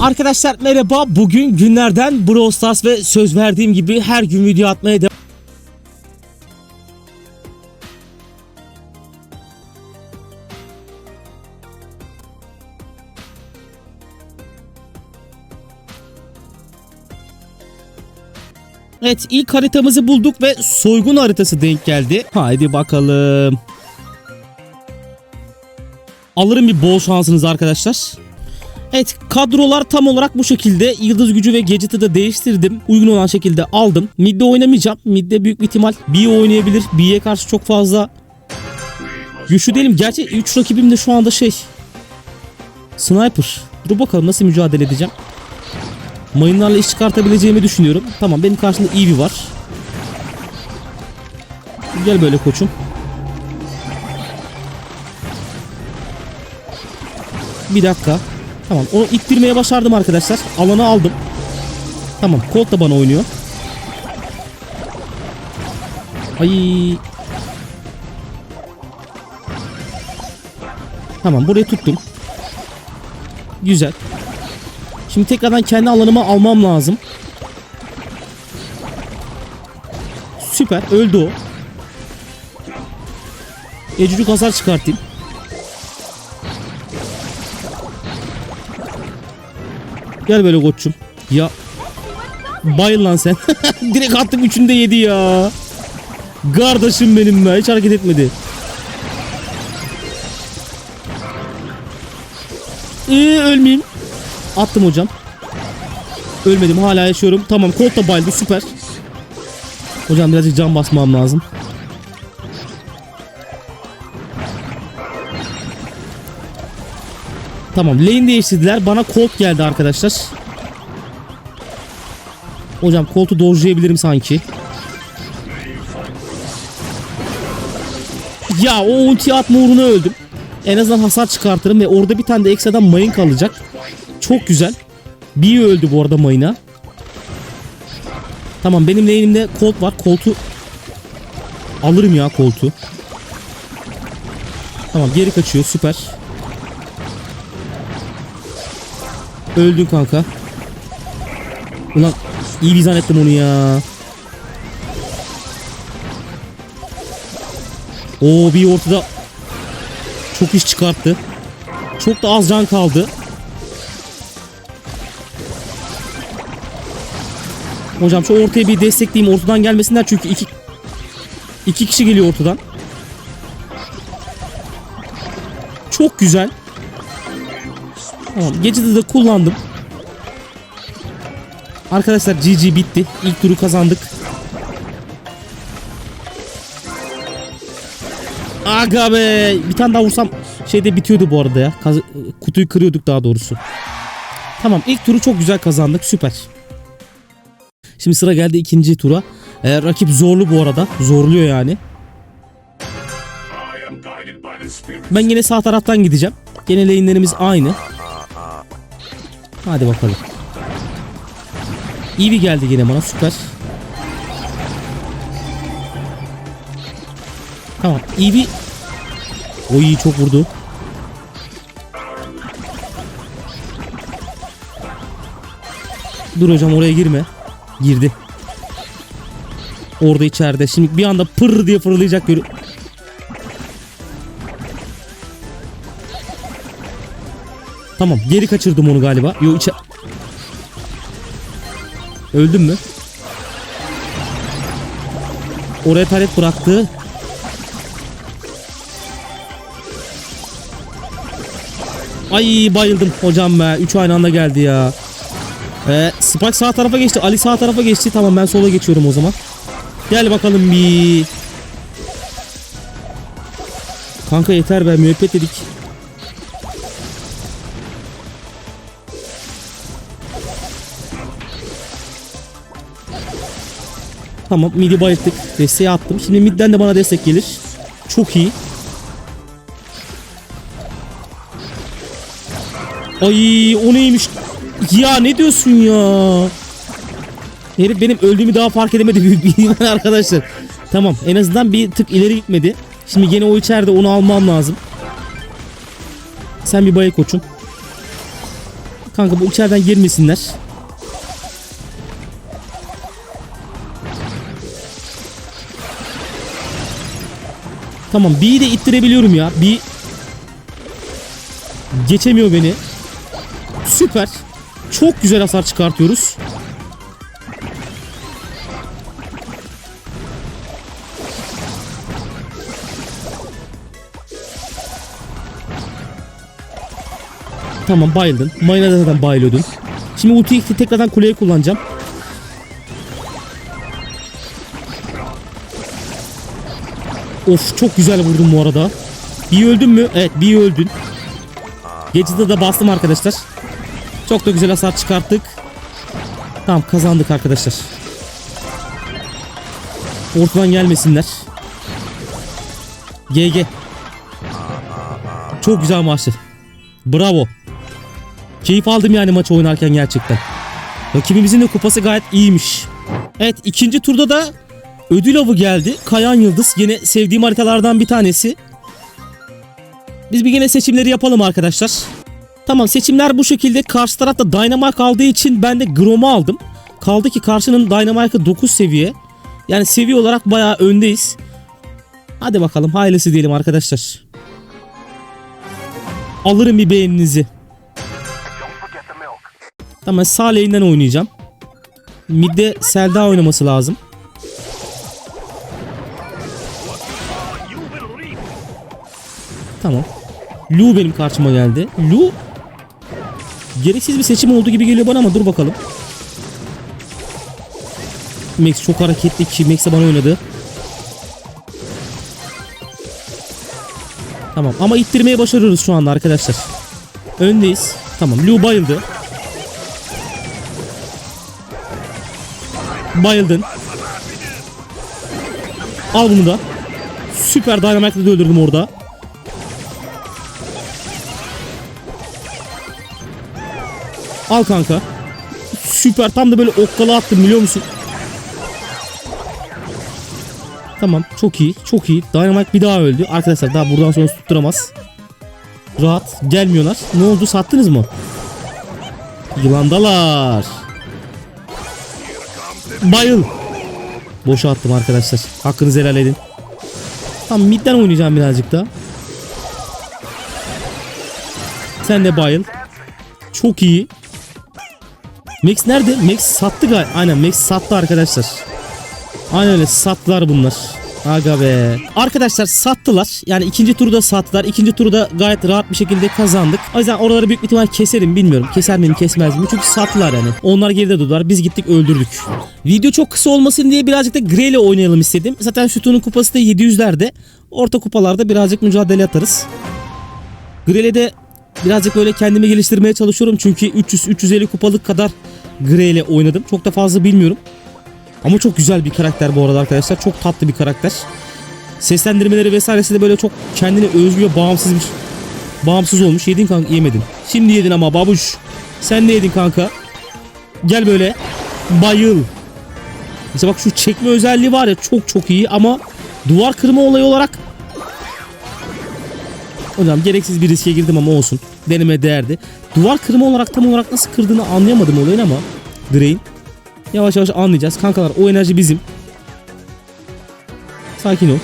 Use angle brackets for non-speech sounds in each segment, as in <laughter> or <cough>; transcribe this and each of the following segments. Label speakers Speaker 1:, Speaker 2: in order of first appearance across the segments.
Speaker 1: Arkadaşlar merhaba. Bugün günlerden Brawl Stars ve söz verdiğim gibi her gün video atmaya devam Evet ilk haritamızı bulduk ve soygun haritası denk geldi. Haydi bakalım. Alırım bir bol şansınız arkadaşlar. Evet kadrolar tam olarak bu şekilde. Yıldız gücü ve Gadget'ı da değiştirdim. Uygun olan şekilde aldım. Mid'de oynamayacağım. Mid'de büyük bir ihtimal B oynayabilir. B'ye karşı çok fazla güçlü değilim. Gerçi 3 rakibim de şu anda şey. Sniper. Dur bakalım nasıl mücadele edeceğim. Mayınlarla iş çıkartabileceğimi düşünüyorum. Tamam benim karşımda Eevee var. Gel böyle koçum. Bir dakika. Tamam onu ittirmeye başardım arkadaşlar. Alanı aldım. Tamam Colt da bana oynuyor. Ay. Tamam burayı tuttum. Güzel. Şimdi tekrardan kendi alanıma almam lazım. Süper öldü o. Ecücük hasar çıkartayım. Gel böyle koçum. Ya. Bayıl lan sen. <laughs> Direkt attım üçünü de yedi ya. Kardeşim benim be. Hiç hareket etmedi. Ee, ölmeyeyim. Attım hocam. Ölmedim hala yaşıyorum. Tamam Colt da bayıldı süper. Hocam birazcık can basmam lazım. Tamam lane değiştirdiler. Bana Colt geldi arkadaşlar. Hocam Colt'u dojlayabilirim sanki. Ya o ulti atma uğruna öldüm. En azından hasar çıkartırım ve orada bir tane de ekstradan mayın kalacak. Çok güzel. Bir öldü bu arada mayına. Tamam benim lane'imde Colt var. Colt'u alırım ya Colt'u. Tamam geri kaçıyor süper. Öldün kanka. Ulan iyi bir zannettim onu ya. Oo bir ortada çok iş çıkarttı. Çok da az can kaldı. Hocam şu ortaya bir destekleyeyim ortadan gelmesinler çünkü iki iki kişi geliyor ortadan. Çok güzel. Tamam gecede de kullandım. Arkadaşlar GG bitti. İlk turu kazandık. Aga be. Bir tane daha vursam şeyde bitiyordu bu arada ya. Kutuyu kırıyorduk daha doğrusu. Tamam ilk turu çok güzel kazandık. Süper. Şimdi sıra geldi ikinci tura. Ee, rakip zorlu bu arada. Zorluyor yani. Ben yine sağ taraftan gideceğim. Gene lane'lerimiz aynı. Hadi bakalım. İyi bir geldi gene bana süper. Tamam iyi bir... O iyi çok vurdu. Dur hocam oraya girme. Girdi. Orada içeride. Şimdi bir anda pır diye fırlayacak görü... Tamam geri kaçırdım onu galiba. Yo içe... Öldün mü? Oraya taret bıraktı. Ay bayıldım hocam be. Üç aynı anda geldi ya. Ee, Spike sağ tarafa geçti. Ali sağ tarafa geçti. Tamam ben sola geçiyorum o zaman. Gel bakalım bir. Kanka yeter be müebbet dedik. Tamam midi bayılttık. Desteği attım. Şimdi midden de bana destek gelir. Çok iyi. Ay o neymiş? Ya ne diyorsun ya? Herif benim öldüğümü daha fark edemedi <laughs> arkadaşlar. Tamam en azından bir tık ileri gitmedi. Şimdi gene o içeride onu almam lazım. Sen bir bayı koçum. Kanka bu içeriden girmesinler. Tamam B'yi de ittirebiliyorum ya. B geçemiyor beni. Süper. Çok güzel hasar çıkartıyoruz. Tamam bayıldın. Mayına zaten bayılıyordun. Şimdi ultiyi tekrardan kuleye kullanacağım. Of çok güzel vurdum bu arada. Bir öldün mü? Evet bir öldün. Gecede de bastım arkadaşlar. Çok da güzel hasar çıkarttık. Tamam kazandık arkadaşlar. Ortadan gelmesinler. GG. Çok güzel maçtı. Bravo. Keyif aldım yani maçı oynarken gerçekten. Rakibimizin de kupası gayet iyiymiş. Evet ikinci turda da ödül avı geldi. Kayan Yıldız yine sevdiğim haritalardan bir tanesi. Biz bir yine seçimleri yapalım arkadaşlar. Tamam seçimler bu şekilde. Karşı tarafta Dynamite aldığı için ben de Grom'u aldım. Kaldı ki karşının Dynamite'ı 9 seviye. Yani seviye olarak bayağı öndeyiz. Hadi bakalım hayırlısı diyelim arkadaşlar. Alırım bir beğeninizi. Tamam sağ lane'den oynayacağım. Mid'de Selda oynaması lazım. Tamam. Lu benim karşıma geldi. Lu gereksiz bir seçim olduğu gibi geliyor bana ama dur bakalım. Max çok hareketli ki Max de bana oynadı. Tamam ama ittirmeyi başarıyoruz şu anda arkadaşlar. Öndeyiz. Tamam Lu bayıldı. Bayıldın. Al bunu da. Süper Dynamite'la da öldürdüm orada. Al kanka. Süper tam da böyle okkala attım biliyor musun? Tamam çok iyi çok iyi. Dynamite bir daha öldü. Arkadaşlar daha buradan sonra tutturamaz. Rahat gelmiyorlar. Ne oldu sattınız mı? Yılandalar. Bayıl. Boşa attım arkadaşlar. Hakkınızı helal edin. Tamam midden oynayacağım birazcık daha. Sen de bayıl. Çok iyi. Max nerede? Max sattı galiba. Aynen Max sattı arkadaşlar. Aynen öyle sattılar bunlar. Aga be. Arkadaşlar sattılar. Yani ikinci turda sattılar. İkinci turda gayet rahat bir şekilde kazandık. O yüzden oraları büyük ihtimal keserim bilmiyorum. Keser miyim kesmez miyim? Çünkü sattılar yani. Onlar geride durdular. Biz gittik öldürdük. Video çok kısa olmasın diye birazcık da Grey ile oynayalım istedim. Zaten şutunun kupası da 700'lerde. Orta kupalarda birazcık mücadele atarız. Grey'le birazcık böyle kendimi geliştirmeye çalışıyorum. Çünkü 300-350 kupalık kadar Grey ile oynadım. Çok da fazla bilmiyorum. Ama çok güzel bir karakter bu arada arkadaşlar. Çok tatlı bir karakter. Seslendirmeleri vesairesi de böyle çok kendine özgü ve bağımsız bir bağımsız olmuş. Yedin kanka yemedin. Şimdi yedin ama babuş. Sen de yedin kanka. Gel böyle. Bayıl. Mesela bak şu çekme özelliği var ya çok çok iyi ama duvar kırma olayı olarak Hocam gereksiz bir riske girdim ama olsun. Deneme değerdi. Duvar kırma olarak tam olarak nasıl kırdığını anlayamadım olayın ama Grey'in. Yavaş yavaş anlayacağız. Kankalar o enerji bizim. Sakin ol.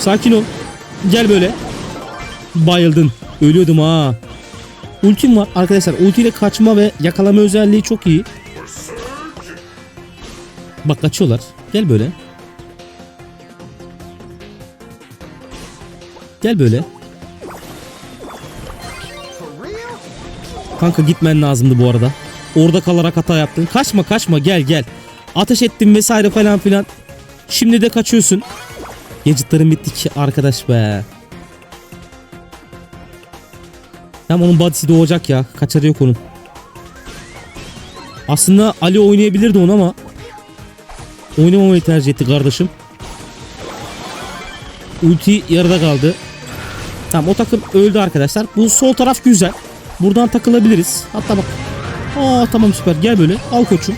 Speaker 1: Sakin ol. Gel böyle. Bayıldın. Ölüyordum ha. Ultim var arkadaşlar. Ultiyle kaçma ve yakalama özelliği çok iyi. Bak kaçıyorlar. Gel böyle. Gel böyle. Kanka gitmen lazımdı bu arada. Orada kalarak hata yaptın. Kaçma kaçma gel gel. Ateş ettim vesaire falan filan. Şimdi de kaçıyorsun. Gadgetların bitti ki arkadaş be. Hem onun body'si doğacak ya. Kaçarı yok onun. Aslında Ali oynayabilirdi onu ama oynamamayı tercih etti kardeşim. Ulti yarıda kaldı. Tamam o takım öldü arkadaşlar. Bu sol taraf güzel. Buradan takılabiliriz. Hatta bak. Aa tamam süper. Gel böyle. Al koçum.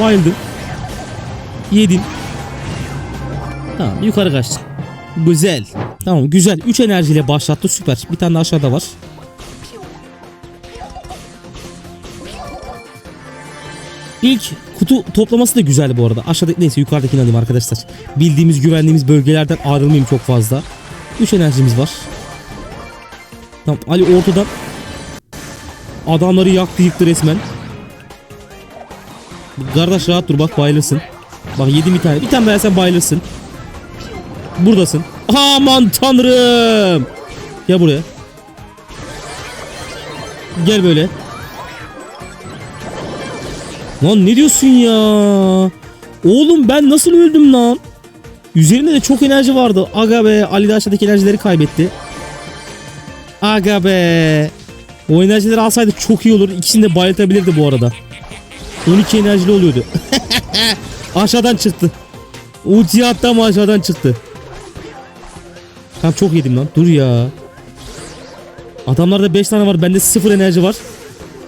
Speaker 1: Bayıldım. Yedin. Tamam yukarı kaçtın. Güzel. Tamam güzel. 3 enerjiyle başlattı. Süper. Bir tane aşağıda var. İlk kutu toplaması da güzel bu arada. Aşağıdaki neyse yukarıdakini alayım arkadaşlar. Bildiğimiz güvendiğimiz bölgelerden ayrılmayayım çok fazla. 3 enerjimiz var. Tamam Ali ortadan adamları yaktı yıktı resmen. Kardeş rahat dur bak bayılırsın. Bak yedim bir tane. Bir tane daha sen bayılırsın. Buradasın. Aman tanrım. Gel buraya. Gel böyle. Lan ne diyorsun ya? Oğlum ben nasıl öldüm lan? Üzerinde de çok enerji vardı. Aga be Ali de aşağıdaki enerjileri kaybetti. Aga be. O enerjileri alsaydı çok iyi olur. İkisini de bayıltabilirdi bu arada. 12 enerjili oluyordu. <laughs> aşağıdan çıktı. Ultiyi attı ama aşağıdan çıktı. Tam çok yedim lan. Dur ya. Adamlarda 5 tane var. Bende 0 enerji var.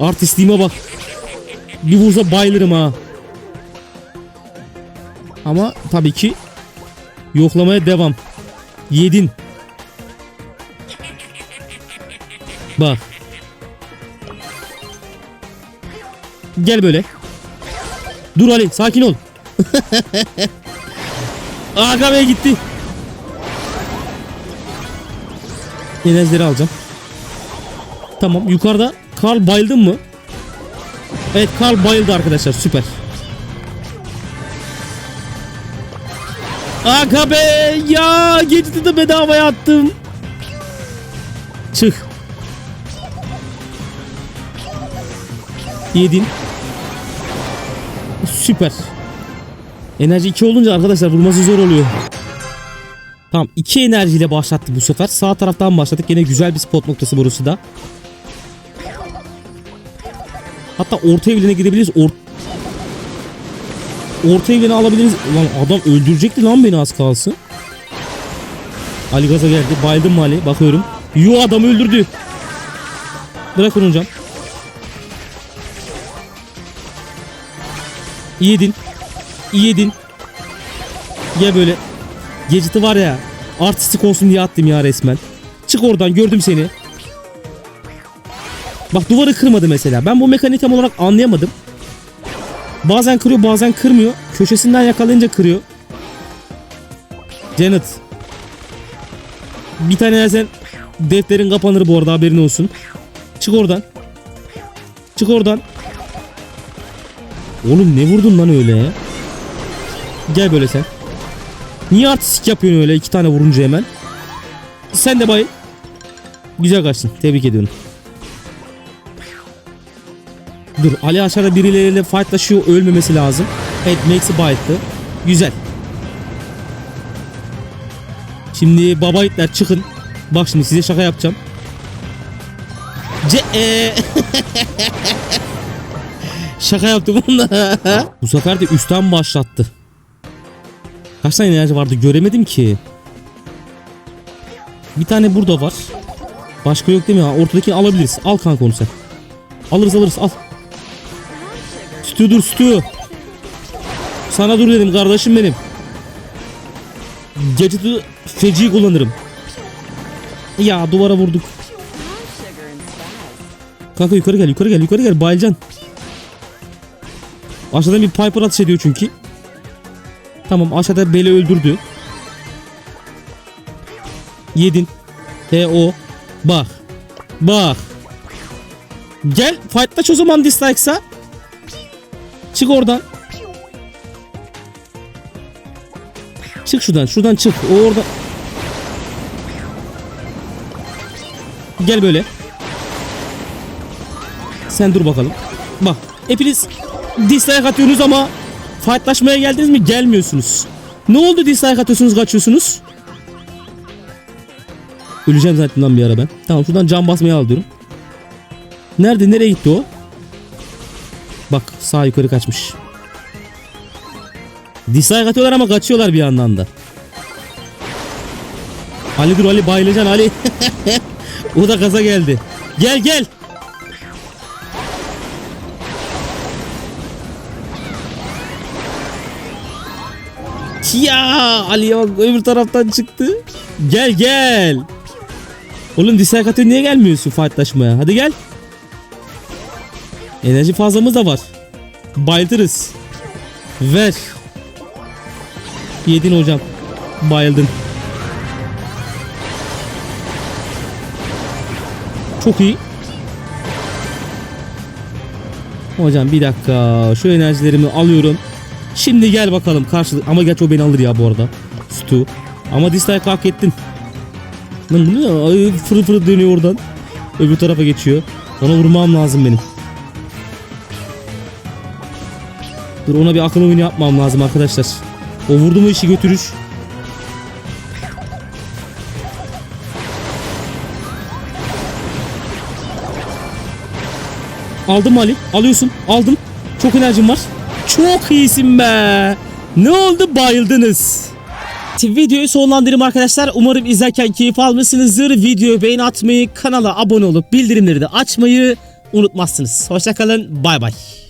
Speaker 1: Artistliğime bak. Bir vursa bayılırım ha. Ama tabii ki yoklamaya devam. Yedin. Bak. Gel böyle. Dur Ali sakin ol. <laughs> Agame gitti. Enerjileri alacağım. Tamam yukarıda Karl bayıldın mı? Evet Karl bayıldı arkadaşlar süper. Be ya geçti de bedavaya attım. Çık. Yedin. Süper. Enerji 2 olunca arkadaşlar vurması zor oluyor. Tamam 2 enerjiyle başlattı bu sefer. Sağ taraftan başladık. Yine güzel bir spot noktası burası da. Hatta orta evine gidebiliriz. Or orta evine alabiliriz. Lan adam öldürecekti lan beni az kalsın. Ali gaza geldi. Bayıldım mı Ali? Bakıyorum. Yo adam öldürdü. Bırakın hocam. Yedin. Yedin. Gel böyle. Geciti var ya. Artistik olsun diye attım ya resmen. Çık oradan gördüm seni. Bak duvarı kırmadı mesela. Ben bu mekaniği tam olarak anlayamadım. Bazen kırıyor bazen kırmıyor. Köşesinden yakalayınca kırıyor. Janet. Bir tane yersen defterin kapanır bu arada haberin olsun. Çık oradan. Çık oradan. Oğlum ne vurdun lan öyle? Gel böyle sen. Niye artistik yapıyorsun öyle iki tane vurunca hemen? Sen de bay. Güzel kaçtın. Tebrik ediyorum. Dur Ali aşağıda birileriyle fightlaşıyor ölmemesi lazım. Evet Max'i bayıttı. Güzel. Şimdi baba itler çıkın. Bak şimdi size şaka yapacağım. E <laughs> Şaka yaptım onda. Bu sefer de üstten başlattı. Kaç tane enerji vardı göremedim ki. Bir tane burada var. Başka yok değil mi? Ortadakini alabiliriz. Al kanka onu sen. Alırız alırız al. Stü dur Stü. Sana dur dedim kardeşim benim. Gadget'ı feci kullanırım. Ya duvara vurduk. Kanka yukarı gel yukarı gel yukarı gel bayılcan. Aşağıdan bir Piper atış ediyor çünkü. Tamam aşağıda Beli öldürdü. Yedin. He o. Bak. Bak. Gel fightlaş o zaman dislike'sa. Çık oradan. Çık şuradan. Şuradan çık. O orada. Gel böyle. Sen dur bakalım. Bak. Hepiniz dislike atıyorsunuz ama fightlaşmaya geldiniz mi? Gelmiyorsunuz. Ne oldu dislike atıyorsunuz kaçıyorsunuz? Öleceğim zaten lan bir ara ben. Tamam şuradan cam basmaya al diyorum. Nerede? Nereye gitti o? Bak sağ yukarı kaçmış. Dislike atıyorlar ama kaçıyorlar bir yandan da. Ali dur Ali bayılacaksın Ali. <laughs> o da gaza geldi. Gel gel. Ya Ali'ye bak öbür taraftan çıktı. Gel gel. Oğlum dislike niye gelmiyorsun fightlaşmaya? Hadi gel. Enerji fazlamız da var. Bayıltırız. Ver. Yedin hocam. Bayıldın. Çok iyi. Hocam bir dakika. Şu enerjilerimi alıyorum. Şimdi gel bakalım karşılık. Ama gerçi o beni alır ya bu arada. Stu. Ama dislike hak ettin. Lan bu ne? Ay, fırı fırı dönüyor oradan. Öbür tarafa geçiyor. Ona vurmam lazım benim. Dur ona bir akıl oyunu yapmam lazım arkadaşlar. O vurdu mu işi götürür. Aldım Ali. Alıyorsun. Aldım. Çok enerjim var. Çok iyisin be. Ne oldu bayıldınız. Videoyu sonlandırayım arkadaşlar. Umarım izlerken keyif almışsınızdır. Videoyu beğeni atmayı, kanala abone olup bildirimleri de açmayı unutmazsınız. Hoşçakalın. Bay bay.